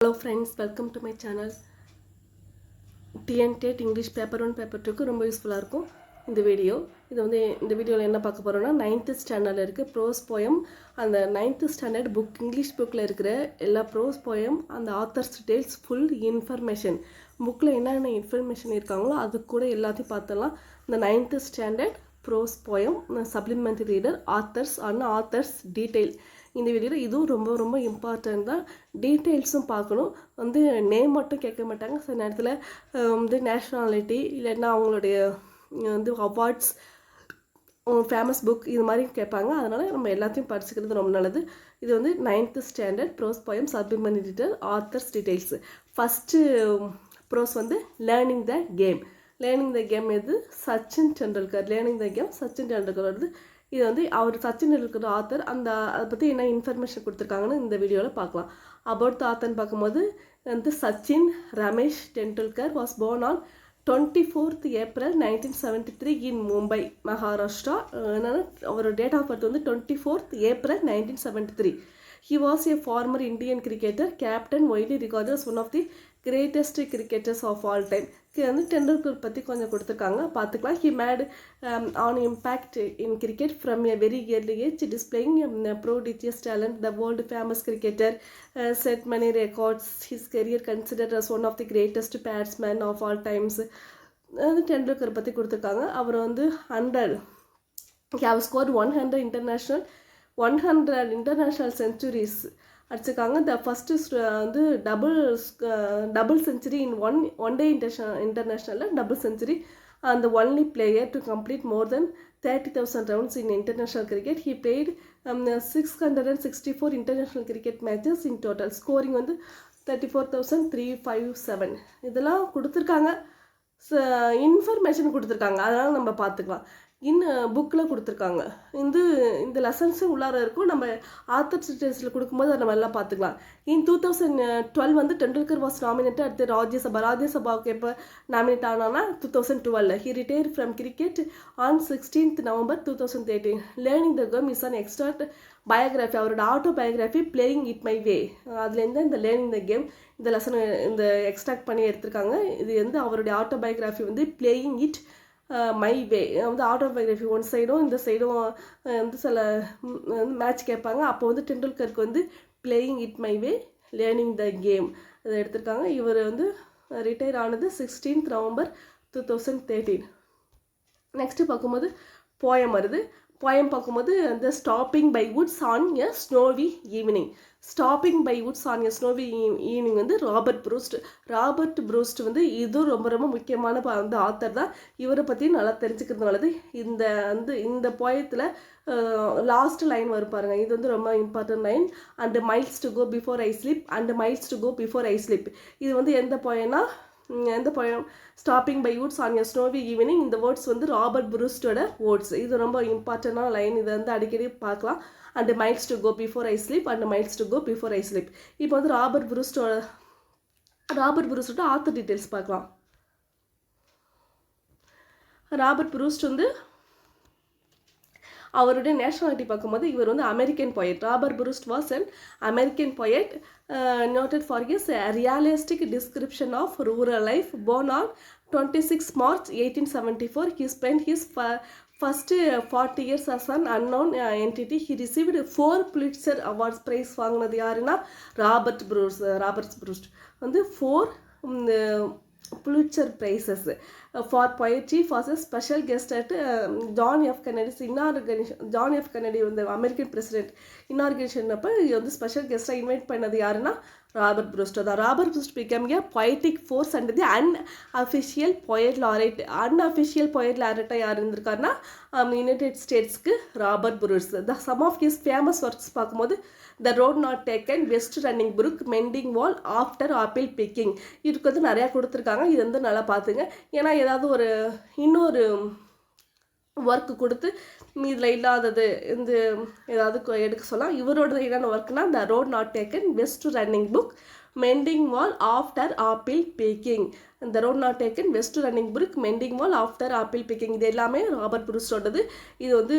Hello friends welcome to my channel டிஎன்டேட் English paper one paper டூக்கு ரொம்ப யூஸ்ஃபுல்லாக இருக்கும் இந்த வீடியோ இது வந்து இந்த வீடியோவில் என்ன பார்க்க போகிறோம்னா நைன்த்து ஸ்டாண்டர்டில் இருக்க ப்ரோஸ் போயம் அந்த நைன்த்து ஸ்டாண்டர்ட் புக் இங்கிலீஷ் புக்கில் இருக்கிற எல்லா ப்ரோஸ் போயம் அந்த ஆத்தர்ஸ் டீட்டெயில்ஸ் ஃபுல் இன்ஃபர்மேஷன் புக்கில் என்னென்ன இன்ஃபர்மேஷன் இருக்காங்களோ அது கூட எல்லாத்தையும் பார்த்தலாம் இந்த ninth standard prose poem supplementary reader authors and authors detail இந்த வீடியோவில் இதுவும் ரொம்ப ரொம்ப இம்பார்ட்டன்ட் தான். டீட்டெயில்ஸும் பார்க்கணும். வந்து நேம் மட்டும் கேட்க மாட்டாங்க. சில நேரத்தில் வந்து நேஷ்னாலிட்டி இல்லைன்னா அவங்களுடைய வந்து அவார்ட்ஸ் ஃபேமஸ் புக் இது மாதிரி கேட்பாங்க. அதனால் நம்ம எல்லாத்தையும் படிச்சுக்கிறது ரொம்ப நல்லது. இது வந்து ninth standard prose poem supplement editor authors details first prose வந்து learning the game learning the game எது? Sachin Tendulkar learning the game Sachin Tendulkar வந்து இது வந்து அவர் சச்சின் டெண்டுல்கர் ஆத்தர் அந்த அதை பற்றி என்ன இன்ஃபர்மேஷன் கொடுத்துருக்காங்கன்னு இந்த வீடியோவில் பார்க்கலாம். அபவுட் த ஆத்தர்னு பார்க்கும்போது வந்து Sachin Ramesh Tendulkar was born on twenty fourth April nineteen seventy three in Mumbai Maharashtra என்னென்னா அவரோட டேட் ஆஃப் பர்த் வந்து twenty fourth April nineteen seventy three he was a former Indian cricketer captain widely regarded one of the greatest cricketers of all time வந்து டெண்டுல்கர் பற்றி கொஞ்சம் கொடுத்துருக்காங்க. பார்த்துக்கலாம் he made an impact in cricket from a very early age displaying prodigious talent the world famous cricketer set many records his career consider as one of the greatest batsman of all times வந்து டெண்டுல்கர் பற்றி கொடுத்துருக்காங்க. அவர் வந்து hundred how score one hundred international one hundred international centuries அடிச்சிருக்காங்க. The first வந்து double double century in one one day இன்டர்ஷன் இன்டர்நேஷ்னலில் double century அந்த only player to complete more than thirty thousand rounds in international cricket he played six hundred and sixty four international cricket matches in total scoring வந்து thirty four thousand three five seven இதெல்லாம் கொடுத்துருக்காங்க. Information கொடுத்துருக்காங்க. அதனால் நம்ம பார்த்துக்கலாம். இன்னும் புக்கில் கொடுத்துருக்காங்க. இந்த இந்த லெசன்ஸும் உள்ளார இருக்கும். நம்ம ஆத்தர் சிட்டேஸில் கொடுக்கும்போது அதை நம்ம எல்லாம் பார்த்துக்கலாம் இன் டூ தௌசண்ட் டுவெல் வந்து டெண்டுல்கர் வாஸ் நாமினேட்டட் அடுத்து ராஜ்யசபா. ராஜ்யசபாவுக்கு எப்போ nominate ஆனானா two thousand twelve he retire from cricket on sixteenth November two thousand thirteen learning the game is an extra biography அவரோட autobiography playing it my way அதுலேருந்து இந்த learning the game இந்த lesson இந்த extract பண்ணி எடுத்திருக்காங்க. இது வந்து அவருடைய ஆட்டோ பயோகிராஃபி வந்து பிளேயிங் இட் மை வே வந்து ஆட்டோபயோகிராஃபி ஒன் சைடும் இந்த சைடும் வந்து சில மேட்ச் கேட்பாங்க. அப்போ வந்து டெண்டுல்கருக்கு வந்து playing it my way learning the game இதை எடுத்திருக்காங்க. இவர் வந்து ரிட்டையர் ஆனது sixteenth November two thousand thirteen next பார்க்கும்போது போயம் வருது. போயம் பார்க்கும்போது அந்த stopping by woods on a snowy evening stopping by woods on a snowy evening வந்து ராபர்ட் ப்ரூஸ்ட் ராபர்ட் ப்ரூஸ்ட் வந்து இதுவும் ரொம்ப ரொம்ப முக்கியமான அந்த ஆத்தர் தான். இவரை பற்றி நல்லா தெரிஞ்சுக்கிறது நல்லது இந்த வந்து இந்த போயத்தில் லாஸ்ட் லைன் வரும் பாருங்க. இது வந்து ரொம்ப important line and miles to go before I sleep and miles to go before I sleep இது வந்து எந்த போயம்னா எந்த பயம் stopping by woods on your snowy evening இந்த வேர்ட்ஸ் வந்து ராபர்ட் புரூஸ்டோட வேர்ட்ஸ் இது ரொம்ப இம்பார்ட்டண்டான லைன் இதை வந்து அடிக்கடி பார்க்கலாம். And miles to go before I sleep and miles to go before I sleep இப்போ வந்து ராபர்ட் புரூஸ்டோட ராபர்ட் புரூஸ்டோட ஆத்தர் டீட்டெயில்ஸ் பார்க்கலாம். ராபர்ட் புரூஸ்ட் வந்து அவருடைய நேஷனாலிட்டி பார்க்கும்போது இவர் வந்து American poet Robert Frost was an American poet noted for his realistic description of rural life born on twenty six March eighteen seventy four he spend his first forty years as an unknown entity he received four Pulitzer awards prize வாங்கினது யாருன்னா Robert Frost Roberts Frost வந்து four Pulitzer prizes for poetry for a special guest at John F Kennedy's inauguration John F Kennedy வந்து American president inauguration அப்போ வந்து special கெஸ்ட்டாக invite பண்ணது யாருன்னா Robert Frost தான் Robert Frost became a poetic force and the unofficial poet unofficial poet லாரேட்டாக யார் இருந்திருக்காருன்னா United ஸ்டேட்ஸ்க்கு Robert Frost the some of his famous works பார்க்கும்போது the road not taken west running brook mending wall after apple picking இதுக்கு வந்து நிறையா கொடுத்துருக்காங்க. இது வந்து நல்லா பார்த்துங்க. ஏன்னா ஏதாவது ஒரு இன்னொரு ஒர்க் கொடுத்து இதில் இல்லாதது இந்த ஏதாவது எடுக்க சொல்லலாம். இவரோட என்னென்ன ஒர்க்னா the road not taken best running book mending wall after apple picking இந்த road not taken best running book mending wall after apple packing இது எல்லாமே ராபர்ட் புருஷோடது இது வந்து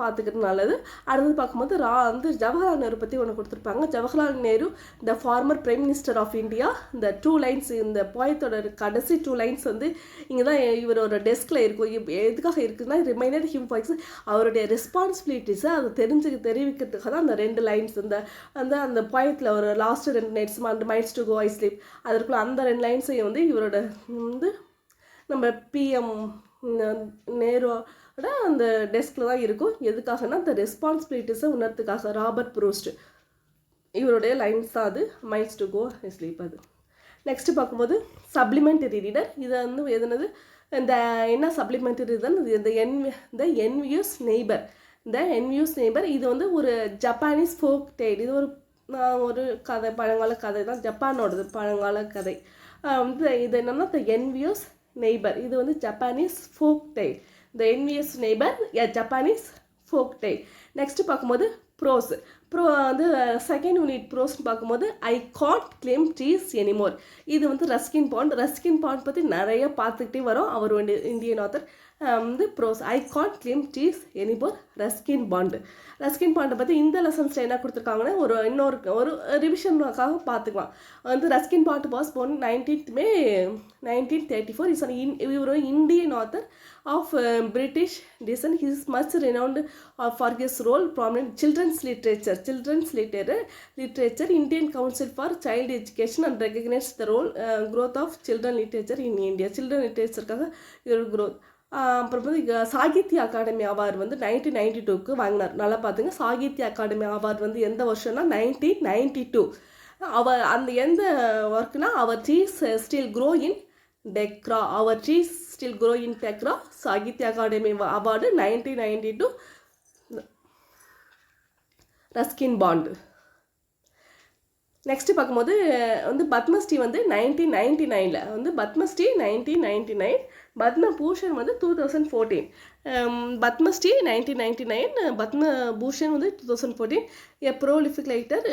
பார்த்துக்கிறது நல்லது. அடுத்தது பார்க்கும்போது ரா வந்து ஜவஹர்லால் நேரு பற்றி ஒன்று கொடுத்துருப்பாங்க. Jawaharlal Nehru the former prime minister of India இந்த டூ லைன்ஸ் இந்த போயத்தோட கடைசி டூ லைன்ஸ் வந்து இங்கே தான் இவரோட டெஸ்கில் இருக்கும் எதுக்காக இருக்குன்னா ரிமைண்டட் ஹிம் பாய்ஸ் அவருடைய ரெஸ்பான்சிபிலிட்டிஸை அதை தெரிஞ்சு தெரிவிக்கிறதுக்காக தான் அந்த ரெண்டு லைன்ஸ் இந்த அந்த அந்த போயத்தில் ஒரு லாஸ்ட் ரெண்டு நைட்ஸ் அந்த miles to go I sleep அதற்குள்ள அந்த ரெண்டு லைன்ஸையும் வந்து இவரோட வந்து நம்ம பிஎம் நேரு ஆனால் அந்த டெஸ்கில் தான் இருக்கும். எதுக்காகனா அந்த ரெஸ்பான்சிபிலிட்டிஸை உணர்த்துக்காக. Robert Frost. இவருடைய லைன்ஸ் தான் அது. மைண்ட்ஸ் டு கோ ஸ்லீப் அது. நெக்ஸ்ட்டு பார்க்கும்போது சப்ளிமெண்டரி ரீடர் இது வந்து எதுனது? இந்த என்ன சப்ளிமெண்டரி ரீடர் இந்த என் இந்த என்வியூஸ் நெய்பர் இந்த என்வியூஸ் நெய்பர் இது வந்து ஒரு ஜப்பானீஸ் ஃபோக் டெய்ல் இது ஒரு நான் ஒரு கதை பழங்கால கதை தான். ஜப்பானோடது பழங்கால கதை. வந்து இது என்னென்னா த என்வியூஸ் நெய்பர் இது வந்து Japanese folk tale the envious neighbour Japanese folk tale next பார்க்கும்போது ப்ரோஸ் ப்ரோ வந்து செகண்ட் யூனிட் ப்ரோஸ்னு பார்க்கும்போது I can't climb trees anymore இது வந்து ரஸ்கின் பாண்ட் ரஸ்கின் பாண்ட் பற்றி நிறைய பார்த்துக்கிட்டே வரும். அவர் வந்து இந்தியன் ஆத்தர் வந்து prose I can't climb trees anymore Ruskin Bond Ruskin பாண்டை பற்றி இந்த லெசன்ஸில் என்ன கொடுத்துருக்காங்கன்னா ஒரு இன்னொரு ஒரு ரிவிஷனுக்காக பார்த்துக்கலாம் வந்து Ruskin Bond was born nineteenth May nineteen thirty four is an in இவர் Indian author of British descent his much renowned for his role prominent children's literature children's liter literature Indian council for child education and recognise the role growth of children literature in India children லிட்ரேச்சருக்காக இவர் growth அப்புறம் வந்து Sahitya Akademi award வந்து nineteen ninety டூக்கு வாங்கினார். நல்லா பார்த்துங்க Sahitya Akademi award வந்து எந்த வருஷம்னா நைன்டீன் நைன்டி டூ அவர் அந்த எந்த ஒர்க்னா அவர் trees still grow in Dehra our trees still grow in Dehra Sahitya Akademi award nineteen ninety two Ruskin Bond next பார்க்கும்போது வந்து பத்மஸ்ரீ வந்து நைன்டீன் நைன்டி நைனில் வந்து Padma Shri nineteen ninety nine Padma Bhushan வந்து two thousand fourteen Padma Shri nineteen ninety nine Padma Bhushan வந்து two thousand fourteen a prolific writer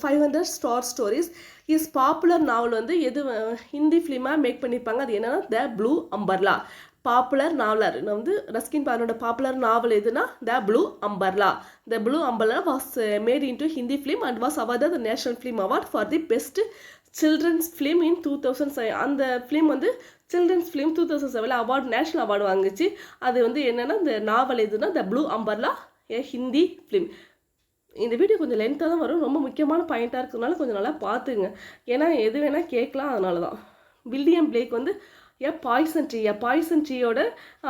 five hundred star stories is popular novel வந்து எது ஹிந்தி ஃபிலிமாக make பண்ணியிருப்பாங்க அது என்னென்னா the blue umbrella popular நாவலர் வந்து Ruskin பானோட பாப்புலர் நாவல் எதுனா the blue umbrella the blue umbrella was made into Hindi film and was award the national film award for the best children's film in two thousand அந்த film வந்து children's film two thousand செவனில் award national award வாங்குச்சு. அது வந்து என்னென்னா இந்த novel எதுனா the blue umbrella a Hindi film இந்த வீடியோ கொஞ்சம் லென்த்தாக தான் வரும். ரொம்ப முக்கியமான பாயிண்ட்டாக இருக்கிறதுனால கொஞ்சம் நல்லா பார்த்துங்க ஏன்னா எது வேணால் கேட்கலாம் அதனால தான். வில்லியம் பிளேக் வந்து a poison tree a poison ட்ரீயோட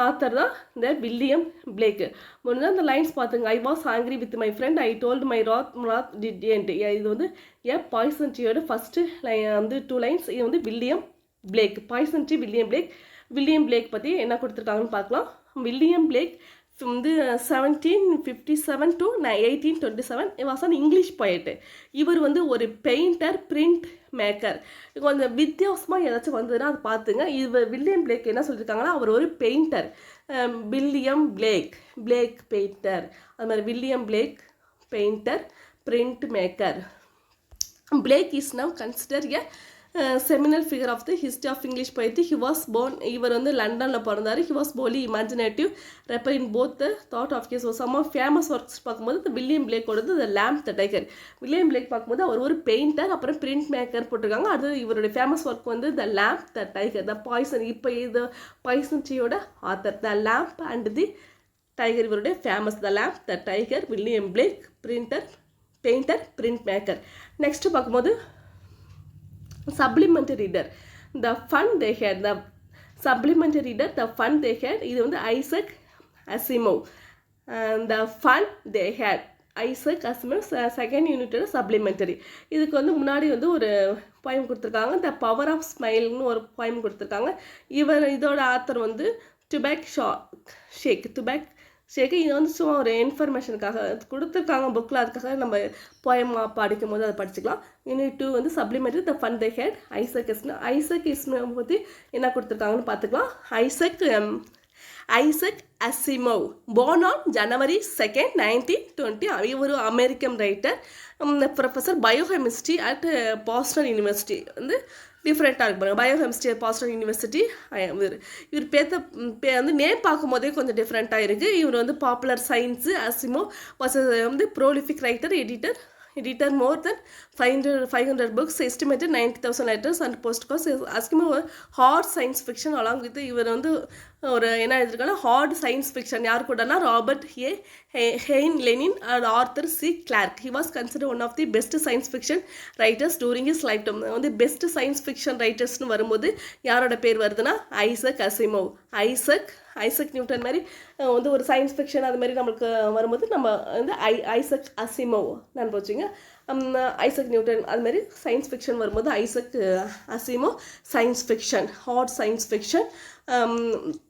author தான் இந்த வில்லியம் பிளேக்கு முன்னாடி அந்த லைன்ஸ் பார்த்துங்க. I was angry with my friend I told my wrath wrath did end இது வந்து ஏ பாய்சன் ட்ரீயோட ஃபஸ்ட்டு லை வந்து டூ லைன்ஸ் இது வந்து William Blake poison tree William Blake William Blake பற்றி என்ன கொடுத்துருக்காங்கன்னு பார்க்கலாம். வில்லியம் பிளேக் வந்து seventeen fifty seven to eighteen twenty seven was an English poet. இவர் வந்து ஒரு பெயிண்டர் பிரிண்ட் மேக்கர் கொஞ்சம் வித்தியாசமாக ஏதாச்சும் வந்ததுன்னா அதை பார்த்துங்க. இவர் வில்லியம் பிளேக் என்ன சொல்லியிருக்காங்கன்னா அவர் ஒரு painter William Blake Blake painter அது மாதிரி William Blake painter printmaker Blake is now consider a seminal figure of the history of English poetry. He was born இவர் வந்து லண்டனில் பிறந்தார். ஹி வாஸ் போலி imaginative rapper in both the thought of case some of famous works பார்க்கும்போது இந்த William வந்து the lamb the tiger William Blake பார்க்கும்போது அவர் ஒரு பெயிண்டர் அப்புறம் பிரிண்ட் மேக்கர் போட்டிருக்காங்க. அது இவருடைய ஃபேமஸ் ஒர்க் வந்து the lamb the tiger the poison இப்போ இது poison ட்ரீயோட author the lamb and the tiger இவருடைய famous the lamb the tiger William Blake printer painter print maker next பார்க்கும்போது supplementary reader the fun they had the supplementary reader the fun they had இது வந்து Isaac Asimov the fun they had Isaac Asimov second யூனிட்டோட supplementary இதுக்கு வந்து முன்னாடி வந்து ஒரு poem கொடுத்துருக்காங்க த power of ஸ்மைல்னு ஒரு பாயம் கொடுத்துருக்காங்க. இவர் இதோட ஆத்தர் வந்து டுபேக் ஷா ஷேக் டுபேக் சரி இது வந்து சும்மா ஒரு இன்ஃபர்மேஷனுக்காக கொடுத்துருக்காங்க புக்கில் அதுக்காக நம்ம போயமாக படிக்கும் போது அதை படிச்சுக்கலாம். யூனிட் டூ வந்து supplementary the fun the head Isaac இஸ்னு Isaac இஸ்னு பற்றி என்ன கொடுத்துருக்காங்கன்னு பார்த்துக்கலாம். Isaac Isaac Asimov born on January second nineteen twenty ஒரு American writer professor biochemistry at Boston University வந்து டிஃப்ரெண்ட்டாக இருக்கு பாருங்கள் பயோகெமிஸ்ட்ரி பாஸ்டன் யூனிவர்சிட்டி இவர் இவர் பேத்த பே வந்து நேம் பார்க்கும்போதே கொஞ்சம் டிஃப்ரெண்ட்டாக இருக்குது இவர் வந்து பாப்புலர் சயின்ஸு அசிமோ வந்து prolific writer editor editor more than editor more than 500, 500 books estimated 90,000 letters and postcards Asimov hard science fiction along with இவர் வந்து ஒரு என்ன எழுதிருக்காங்க ஹார்ட் சயின்ஸ் ஃபிக்ஷன் யார் கூடனா Robert A Heinlein and Arthur C Clarke he was consider one of the best science fiction writers during his lifetime வந்து best science fiction ரைட்டர்ஸ்னு வரும்போது யாரோட பேர் வருதுன்னா Isaac Asimov Isaac Isaac Newton மாதிரி வந்து ஒரு சயின்ஸ் ஃபிக்ஷன் அது மாதிரி நம்மளுக்கு வரும்போது நம்ம வந்து ஐ ஐசக் அசிமோவ் நான் போச்சுங்க ஐசக் நியூட்டன் அது மாதிரி சயின்ஸ் ஃபிக்ஷன் வரும்போது Isaac Asimov science fiction hard science fiction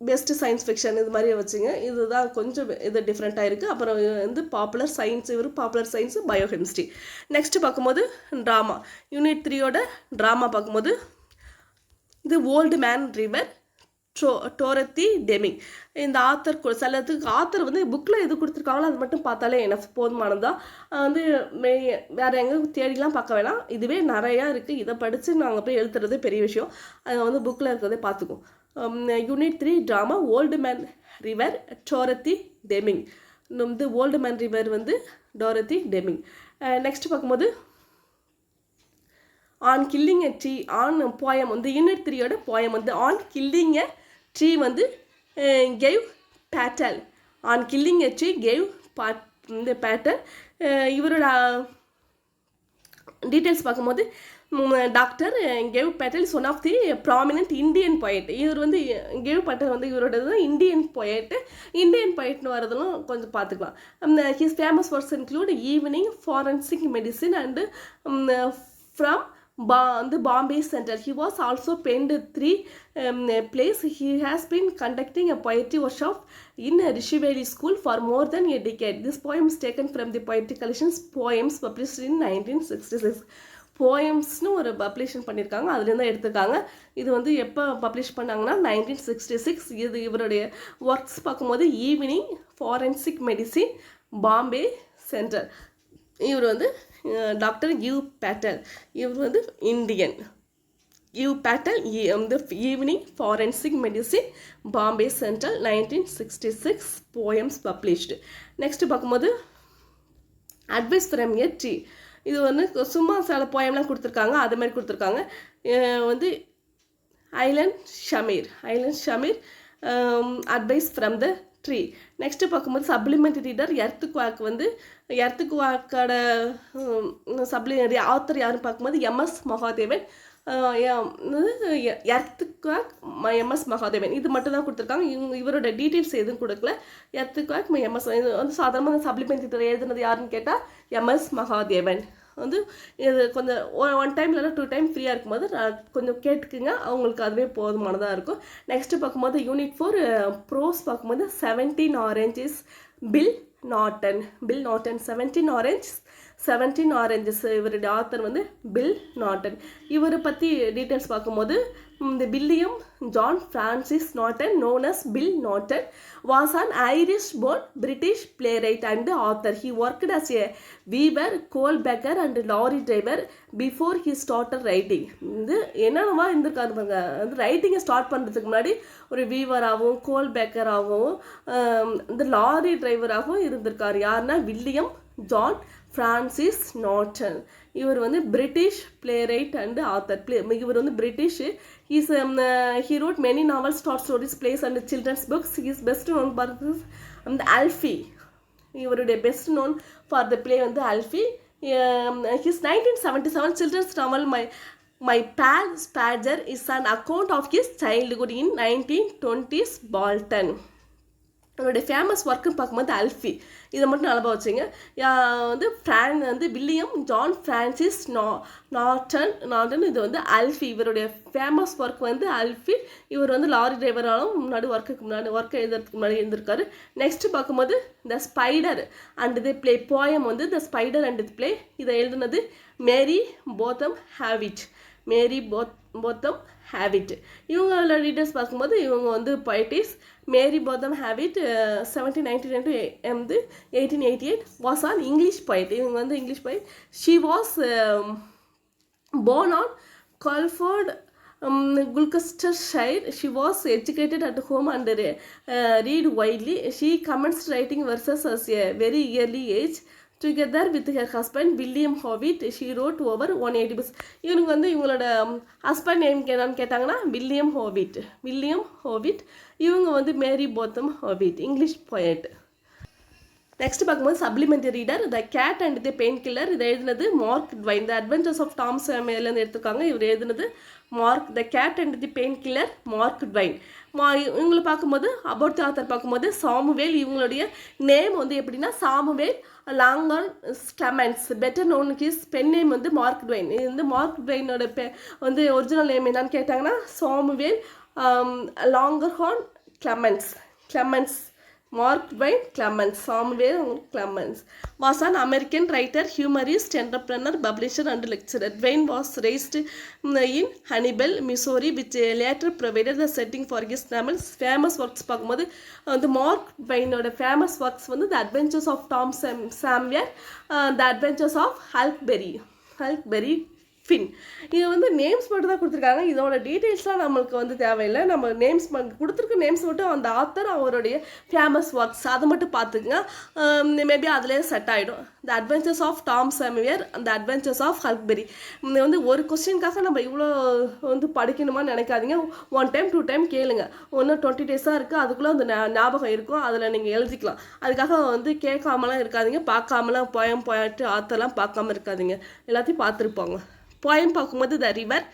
best science fiction இது மாதிரி வச்சுங்க. இதுதான் கொஞ்சம் இது டிஃப்ரெண்ட்டாக இருக்குது அப்புறம் வந்து பாப்புலர் சயின்ஸ் இவர் பாப்புலர் சயின்ஸு பயோகெமிஸ்ட்ரி நெக்ஸ்ட்டு பார்க்கும்போது ட்ராமா யூனிட் த்ரீயோட ட்ராமா பார்க்கும்போது இது ஓல்டு மேன் ரிவர் டோ டோரத்தி டெமிங். இந்த ஆத்தர் சிலத்துக்கு ஆத்தர் வந்து புக்கில் எது கொடுத்துருக்காங்களோ அது மட்டும் பார்த்தாலே எனக்கு போதுமானதான் வந்து மே வேறு எங்கே தேடிலாம் பார்க்க வேணாம். இதுவே நிறையா இருக்குது இதை படித்து நாங்கள் போய் எழுதுறதே பெரிய விஷயம். அதை வந்து புக்கில் இருக்கிறதே பார்த்துக்குவோம். Unit three drama old man river Dorothy Deming. வந்து ஓல்டு மேன் ரிவர் வந்து டோரத்தி டெமிங். நெக்ஸ்ட் பார்க்கும்போது on killing a tree on poem. வந்து யூனிட் த்ரீயோட போயம் வந்து ஆன் கில்லிங் எ ட்ரீ வந்து Gieve Patel. On killing a tree Gieve பாட் இந்த பேட்டல். இவரோட details பார்க்கும்போது doctor Gieve Patel is one of the prominent Indian poet இவர் வந்து கெவ் பட்டேல் வந்து இவரோடது இந்தியன் பொயட்டு இந்தியன் பொயட்னு வரதெல்லாம் கொஞ்சம் பார்த்துக்கலாம். His famous works include evening forensic medicine and from பா வந்து Bombay centre he was also paint three plays he has been conducting a poetry workshop in Rishiveli School for more than a decade. This poem is taken from the poetry collections Poems published in 1966. போயம்ஸ்னு ஒரு பப்ளிஷன் பண்ணியிருக்காங்க அதுலேருந்து எடுத்துருக்காங்க. இது வந்து எப்போ publish பண்ணாங்கன்னா nineteen sixty six இது இவருடைய ஒர்க்ஸ் பார்க்கும்போது evening forensic medicine Bombay centre இவர் வந்து டாக்டர் யூ பேட்டல் இவர் வந்து இந்தியன் யூ பேட்டல் வந்து evening forensic medicine Bombay central nineteen sixty six poems published next பார்க்கும்போது அட்வைஸ் ஃப்ரம் எ டி இது வந்து சும்மா சில போயம்லாம் கொடுத்துருக்காங்க அது மாதிரி கொடுத்துருக்காங்க. வந்து ஐலண்ட் ஷமீர் ஐலண்ட் Sameer advice from the tree next பார்க்கும்போது சப்ளிமெண்ட் ரீடர் எர்த்து குவாக் வந்து எர்த்து குவாக்கோட சப்ளி ஆத்தர் யாருன்னு பார்க்கும்போது MS Mahadevan. Earthquake MS Mahadevan. இது மட்டும் தான் கொடுத்துருக்காங்க. இவங்க இவரோட டீட்டெயில்ஸ் எதுவும் கொடுக்கல. எர்த்துக்வாக் எம்எஸ் இது வந்து சாதாரணமாக சப்ளிமெண்ட் எழுதுனது யாருன்னு கேட்டால் எம்எஸ் மகாதேவன். வந்து இது கொஞ்சம் ஒன் டைம் இல்லைனா டூ டைம் ஃப்ரீயாக இருக்கும்போது கொஞ்சம் கேட்டுக்குங்க. அவங்களுக்கு அதுவே போதுமானதாக இருக்கும். நெக்ஸ்ட்டு பார்க்கும்போது யூனிட் ஃபோர் ப்ரோஸ் பார்க்கும்போது seventeen oranges Bill Naughton Bill Naughton seventeen orange seventeen oranges இவருடைய ஆத்தர் வந்து பில் நாட்டன் இவரை பற்றி டீட்டெயில்ஸ் பார்க்கும்போது இந்த William John Francis Naughton known as Bill Naughton was an Irish born British playwright and author he worked as a weaver coal bagger and lorry driver before he started writing இது என்னென்னவா இருந்திருக்காரு பாருங்க. வந்து ரைட்டிங்கை start பண்ணுறதுக்கு முன்னாடி ஒரு வீவராகவும் கோல் பேக்கராகவும் இந்த lorry டிரைவராகவும் இருந்திருக்காரு. யாருன்னா வில்லியம் ஜான் ஃப்ரான்சிஸ் நாட்டன் இவர் வந்து British playwright and author play இவர் வந்து British is he wrote many novels start stories plays and children's books is best known for அந்த அல்ஃபி இவருடைய best known for the play வந்து Alfie his nineteen seventy seven children's novel my my pal Spadger is an account of his childhood in nineteen twenties Bolton அவருடைய famous ஒர்க்குன்னு பார்க்கும்போது அல்ஃபி. இதை மட்டும் நல்லா வச்சுங்க. வந்து ஃப்ரான் வந்து வில்லியம் ஜான் ஃப்ரான்சிஸ் நா நார்டன் நார்டன் இது வந்து அல்ஃபி. இவருடைய ஃபேமஸ் ஒர்க் வந்து அல்ஃபி. இவர் வந்து லாரி டிரைவராலும் முன்னாடி ஒர்க்குக்கு முன்னாடி ஒர்க் எழுதுறதுக்கு முன்னாடி இருந்திருக்காரு நெக்ஸ்ட் பார்க்கும்போது the spider and the play poem வந்து the spider and the play இதை எழுதுனது Mary Botham Howitt Mary Both Botham Howitt இவங்களோட டீட்டெயில்ஸ் பார்க்கும்போது இவங்க வந்து poetess Mary Botham Howitt seventeen ninety nine to வந்து eighteen eighty eight was an English poet இவங்க வந்து English poet she was born on Colford um, Gloucestershire. She was educated at home and uh, read widely. She commenced writing verses at a very early age. Together with her husband William Howitt she wrote over one eighty books இவனுக்கு வந்து இவங்களோட husband name என்னன்னு கேட்டாங்கன்னா William Howitt William Howitt இவங்க வந்து Mary Botham Howitt English poet next பார்க்கும்போது supplementary reader the cat and the painkiller இதை எழுதினது Mark Twain the adventures of Tom சேமியர்லேருந்து எடுத்துருக்காங்க. இவர் எழுதினது Mark the cat and the painkiller Mark Twain மா இவங்களை பார்க்கும்போது அபவுட் ஆத்தர் பார்க்கும்போது சாமுவேல் இவங்களுடைய நேம் வந்து எப்படின்னா Samuel Langhorne Clemens better known his pen name வந்து மார்க் ட்வைன் இது வந்து மார்க் ட்வைனோட பெ வந்து ஒரிஜினல் நேம் என்னன்னு கேட்டாங்கன்னா Samuel Langhorne Clemens Clemens Mark by Clemens Samuel Clemens was an American writer humorist entrepreneur publisher and lecturer Twain was raised in Hannibal Missouri which later provided the setting for his normal famous works பார்க்கும்போது வந்து Mark பைனோட famous works வந்து the adventures of Tom Sam Sawyer the adventures of Huckleberry Huckleberry Finn இது வந்து names மட்டும் தான் கொடுத்துருக்காங்க. இதோட டீட்டெயில்ஸ்லாம் நம்மளுக்கு வந்து தேவையில்லை. நம்ம நேம்ஸ் கொடுத்துருக்க நேம்ஸ் மட்டும் அந்த ஆத்தர் அவருடைய ஃபேமஸ் ஒர்க்ஸ் அதை மட்டும் பார்த்துக்குங்க. மேபி அதுலேயே செட் ஆகிடும் the adventures of Tom Sawyer அந்த அட்வென்ச்சர்ஸ் ஆஃப் ஹல்க்பெரி இந்த வந்து ஒரு கொஸ்டின்காக நம்ம இவ்வளோ வந்து படிக்கணுமா நினைக்காதீங்க. ஒன் டைம் டூ டைம் கேளுங்க. ஒன்றும் டுவெண்ட்டி டேஸாக இருக்குது அதுக்குள்ளே அந்த ஞாபகம் இருக்கும். அதில் நீங்கள் எழுதிக்கலாம். அதுக்காக வந்து கேட்காமலாம் இருக்காதிங்க. பார்க்காமலாம் போயம் போயிட்டு ஆத்தெல்லாம் பார்க்காம இருக்காதிங்க. எல்லாத்தையும் பார்த்துருப்பாங்க. போயம் பார்க்கும்போது the river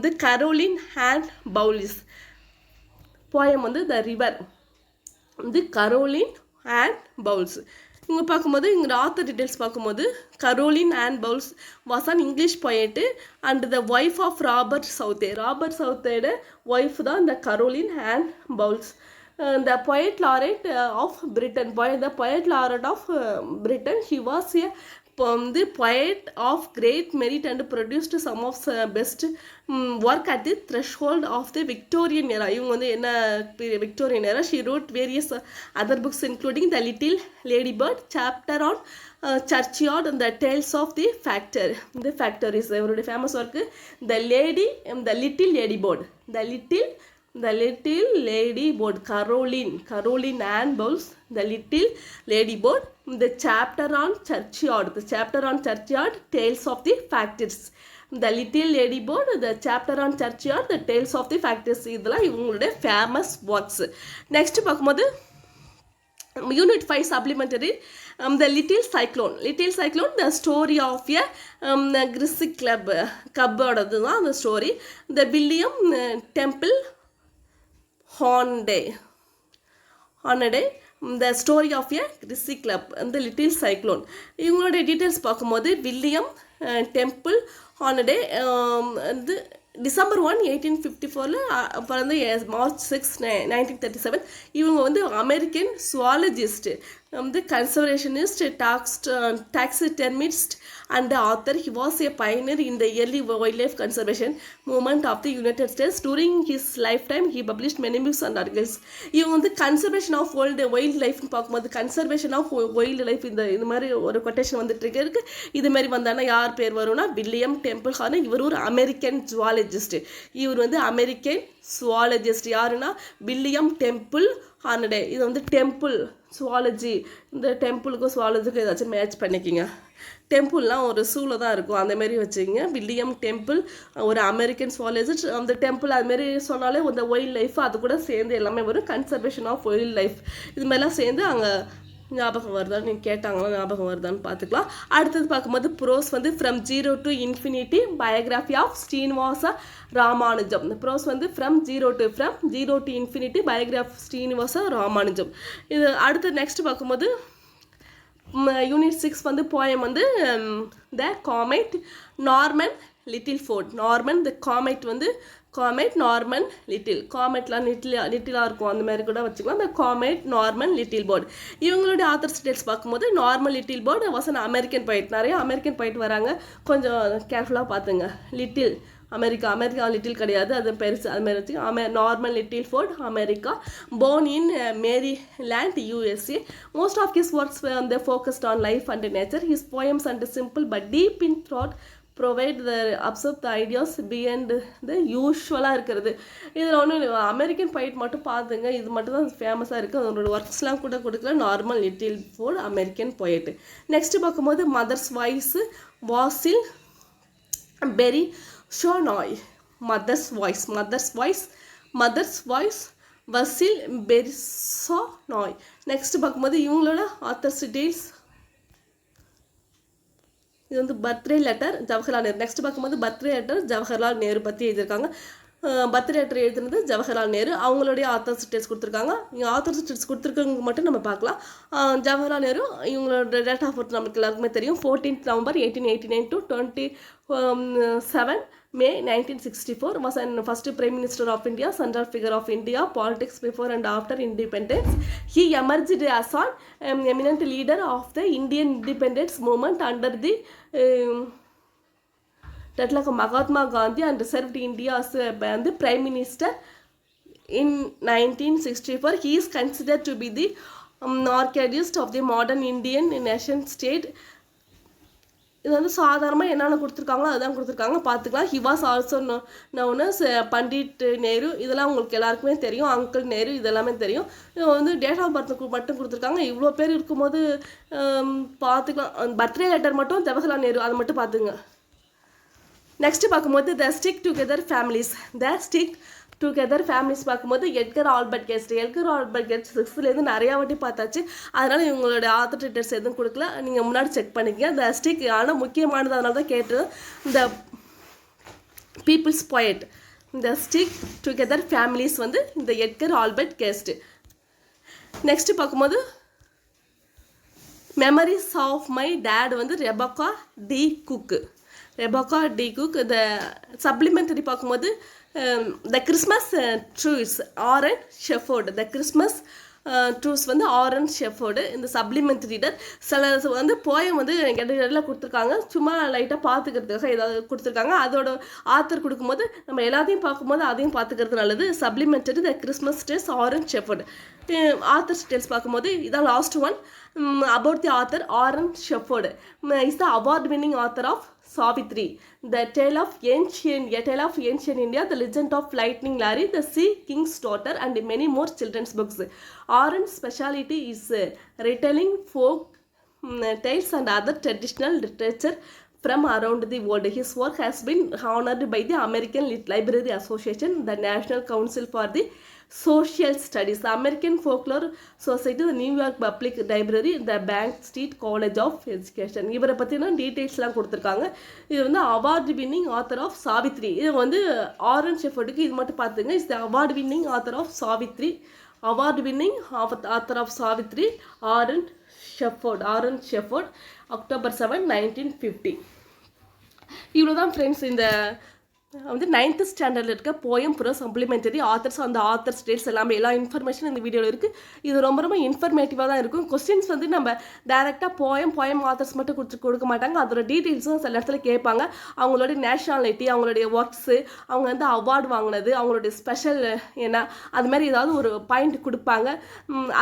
the Caroline and Bowles poem வந்து த ரிவர் வந்து கரோலின் அண்ட் பவுல்ஸ் இங்கே பார்க்கும்போது இங்கே ஆத்தர் டீட்டெயில்ஸ் பார்க்கும்போது Caroline and Bowles was an English poet and the wife of Robert Southey Robert சவுத்தேட wife தான் இந்த Caroline and Bowles the poet laureate of Britain பொய the poet laureate of Britain he was a இப்போ வந்து poet of great merit and produced some of best work at the threshold of the Victorian era இவங்க வந்து என்ன Victorian era she wrote various other books including the little lady bird chapter on churchyard அந்த tales of the factor இந்த factories இவருடைய famous work the lady the little lady bird the little the little lady bird Caroline Caroline and Bowles the little lady bird the chapter on the chapter on church churchyard, tales of the factors. The little lady the chapter on churchyard the tales of the factors இதெல்லாம் இவங்களுடைய famous works next பார்க்கும்போது unit five supplementary the little cyclone little cyclone the story of a grizzly cub கப்போடது தான் அந்த story the William Temple Hornaday Hornaday the story of a grizzly cub இந்த little cyclone இவங்களுடைய details பார்க்கும்போது William Temple Hornaday வந்து December one eighteen fifty ஃபோரில் பிறந்த March six nineteen thirty seven இவங்க வந்து அமெரிக்கன் சுவாலஜிஸ்ட்டு வந்து conservationist tax taxidermist and author he was a pioneer in the early wildlife conservation movement of the United States during his lifetime he publish many books and articles இவங்க வந்து conservation of world wild லைஃப்னு பார்க்கும்போது conservation of wildlife இந்த இது மாதிரி ஒரு quotation வந்துட்டு இருக்கு. இது மாதிரி வந்தானா யார் பேர் வரும்னா வில்லியம் டெம்பிள் ஹார்ன் இவர் ஒரு அமெரிக்கன் ஜுவாலஜிஸ்ட் இவர் வந்து அமெரிக்கன் சுவாலஜிஸ்ட் யாருன்னா வில்லியம் டெம்பிள் ஹார்னடே இது வந்து டெம்பிள் சுவாலஜி இந்த டெம்பிளுக்கும் சுவாலஜிக்கும் ஏதாச்சும் மேட்ச் பண்ணிக்கிங்க. டெம்பிள்லாம் ஒரு சூவில் தான் இருக்கும். அந்தமாரி வச்சுக்கிங்க. வில்லியம் டெம்பிள் ஒரு அமெரிக்கன் சுவாலஜிஸ்ட் அந்த டெம்பிள் அதுமாரி சொன்னாலே இந்த ஒயில்ட் லைஃப் அது கூட சேர்ந்து எல்லாமே வரும். கன்சர்வேஷன் ஆஃப் ஒயில்ட் லைஃப் இது மாதிரிலாம் சேர்ந்து அங்கே ஞாபகம் வருதான்னு நீங்கள் கேட்டாங்களா ஞாபகம் வருதான்னு பார்த்துக்கலாம் அடுத்தது பார்க்கும்போது ப்ரோஸ் வந்து from zero to infinity biography of Srinivasa Ramanujan இந்த ப்ரோஸ் வந்து from zero to from zero to infinity biography Srinivasa Ramanujan இது அடுத்து நெக்ஸ்ட் பார்க்கும்போது யூனிட் சிக்ஸ் வந்து போயம் வந்து the comet Norman Littleford Norman the comet வந்து comet Norman little காமெட்லாம் little லிட்டிலாக இருக்கும் அந்த மாதிரி கூட வச்சுக்கலாம். இந்த காமெட் நார்மன் லிட்டில் போர்டு இவங்களுடைய ஆத்தர் டீட்டெயில்ஸ் பார்க்கும்போது Norman Littleford was an American poet நிறைய அமெரிக்கன் பயிட் வராங்க. கொஞ்சம் கேர்ஃபுல்லாக பார்த்துங்க. Little America. அமெரிக்கா லிட்டில் கிடையாது. அது பெருசு அது மாதிரி வச்சு அமெ Norman Littleford America. Born in Maryland USA most of his works வந்து focused on life and nature his poems and simple but deep in throat provide the observe the ideas beyond the யூஸ்வலாக இருக்கிறது. இதில் ஒன்று American byte மட்டும் பார்த்துங்க இது மட்டும் தான் ஃபேமஸாக இருக்குது அதோட ஒர்க்ஸ்லாம் கூட கொடுக்கல. Norman Littleford American poet next பார்க்கும்போது மதர்ஸ் வாய்ஸு வாசில் பெரி ஷோனாய் mother's voice mother's voice mother's voice வசில் பெரிசோ நாய் நெக்ஸ்ட் பார்க்கும்போது இவங்களோட ஆத்தர்ஸ் டீல்ஸ் இது வந்து birthday letter Jawaharlal Nehru. Next பார்க்கும்போது பர்த்டே லெட்டர் ஜவஹர்லால் நேரு பற்றி எழுதியிருக்காங்க. பர்த்டே லெட்டர் எழுதுனது ஜவஹர்லால் நேரு. அவங்களுடைய ஆத்தர்ஸ் டெஸ்ட் கொடுத்துருக்காங்க. இங்கே ஆத்தர்ஸ் டெஸ்ட் கொடுத்துருக்கவங்க மட்டும் நம்ம பார்க்கலாம். ஜவஹர்லால் நேரு இவங்களோட டேட் ஆஃப் பர்த் நமக்கு எல்லாருக்குமே தெரியும். Fourteenth November eighteen eighty nine to twenty seven May 1964 was an first Prime Minister of India, central figure of India, politics before and after independence. He emerged as an eminent leader of the Indian independence movement under the um, that like Mahatma Gandhi and served India as the Prime Minister in 1964. He is considered to be the um, archivist of the modern Indian nation state. இது வந்து சாதாரணமாக என்னென்ன கொடுத்துருக்காங்களோ அதுதான் கொடுத்துருக்காங்க. பார்த்துக்கலாம். He was also known Pandit Nehru இதெல்லாம் உங்களுக்கு எல்லாருக்குமே தெரியும். அங்கிள் நேரு இதெல்லாமே தெரியும். வந்து டேட் ஆஃப் பர்த் மட்டும் கொடுத்துருக்காங்க. இவ்வளோ பேர் இருக்கும்போது பார்த்துக்கலாம். பர்த்டே லெட்டர் மட்டும் ஜவஹர்லால் நேரு அதை மட்டும் பார்த்துங்க. நெக்ஸ்ட்டு பார்க்கும்போது the stick together families the stick together families பார்க்கும்போது Edgar Albert Guest Edgar Albert Guest சிக்ஸ்த்துலேருந்து நிறையா வாட்டி பார்த்தாச்சு. அதனால் இவங்களோட ஆத்தர் டீட்டெயில்ஸ் எதுவும் கொடுக்கல. நீங்கள் முன்னாடி செக் பண்ணிக்கங்க. இந்த ஸ்டிக் ஆனால் முக்கியமானது அதனால தான் கேட்டது. இந்த பீப்புள்ஸ் பொயட் இந்த ஸ்டிக் டுகெதர் ஃபேமிலிஸ் வந்து இந்த எட்கர் ஆல்பர்ட் கெஸ்ட். நெக்ஸ்ட்டு பார்க்கும்போது மெமரிஸ் ஆஃப் மை டேட் வந்து Rebecca D Cook. Rebecca D Cook இந்த சப்ளிமெண்டரி பார்க்கும்போது the Christmas truce Aaron Shepard the Christmas truce வந்து ஆரன் ஷெஃபோர்டு இந்த சப்ளிமெண்ட் ரீடர் சில வந்து போயம் வந்து இடையில கொடுத்துருக்காங்க. சும்மா லைட்டாக பார்த்துக்கிறதுக்காக ஏதாவது கொடுத்துருக்காங்க. அதோட ஆத்தர் கொடுக்கும்போது நம்ம எல்லாத்தையும் பார்க்கும்போது அதையும் பார்த்துக்கிறது நல்லது. Supplementary the Christmas days Aaron Shepard author details பார்க்கும்போது இதான் last one Mm, about the author R.M. Shepherd. Mm, he's the award-winning author of Savitri, The Tale of Ancient, A Tale of Ancient India, The Legend of Lightning Larry, The Sea King's Daughter and many more children's books. Aaron's speciality is uh, retelling folk mm, tales and other traditional literature from around the world. His work has been honored by the American Library Association, the National Council for the Social Studies American Folklore Society New York Public Library the Bank Street College of Education இவரை பற்றின டீட்டெயில்ஸ்லாம் கொடுத்துருக்காங்க. இது வந்து award winning author of Savitri இது வந்து Aaron ஷெஃபர்டுக்கு இது மட்டும் பார்த்துங்க. Is the award winning author of Savitri award winning author of Savitri Aaron Shepard Aaron Shepard October seven nineteen fifty இவ்வளோ தான் ஃப்ரெண்ட்ஸ் இந்த வந்து நைன்த்து ஸ்டாண்டர்டில் இருக்க போயம் புற சப்ளிமெண்டரி ஆத்தர்ஸ் அந்த ஆத்தர்ஸ் டேட்ஸ் எல்லாமே எல்லா இன்ஃபர்மேஷன் இந்த வீடியோவில் இருக்குது இது ரொம்ப ரொம்ப இன்ஃபர்மேட்டிவாக தான் இருக்கும். கொஸ்டின்ஸ் வந்து நம்ம டேரெக்டாக போயம் போயம் ஆத்தர்ஸ் மட்டும் கொடுத்து கொடுக்க மாட்டாங்க. அதோட டீட்டெயில்ஸும் சில இடத்துல கேட்பாங்க. அவங்களுடைய நேஷனாலிட்டி அவங்களுடைய ஒர்க்ஸு அவங்க வந்து அவார்டு வாங்கினது அவங்களுடைய ஸ்பெஷல் என்ன அது மாதிரி ஏதாவது ஒரு பாயிண்ட் கொடுப்பாங்க.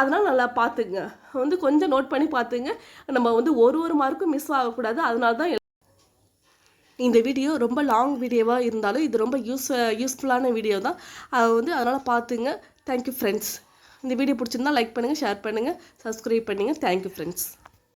அதனால் நல்லா பார்த்துங்க வந்து கொஞ்சம் நோட் பண்ணி பார்த்துங்க நம்ம வந்து ஒரு ஒரு மார்க்கும் மிஸ் ஆகக்கூடாது. அதனால தான் இந்த வீடியோ ரொம்ப லாங் வீடியோவாக இருந்தாலும் இது ரொம்ப யூஸ் யூஸ்ஃபுல்லான வீடியோ தான். அதை வந்து அதனால் பார்த்துங்க தேங்க்யூ ஃப்ரெண்ட்ஸ் இந்த வீடியோ பிடிச்சிருந்தா லைக் பண்ணுங்கள் ஷேர் பண்ணுங்கள் சப்ஸ்கிரைப் பண்ணுங்கள் தேங்க்யூ ஃப்ரெண்ட்ஸ்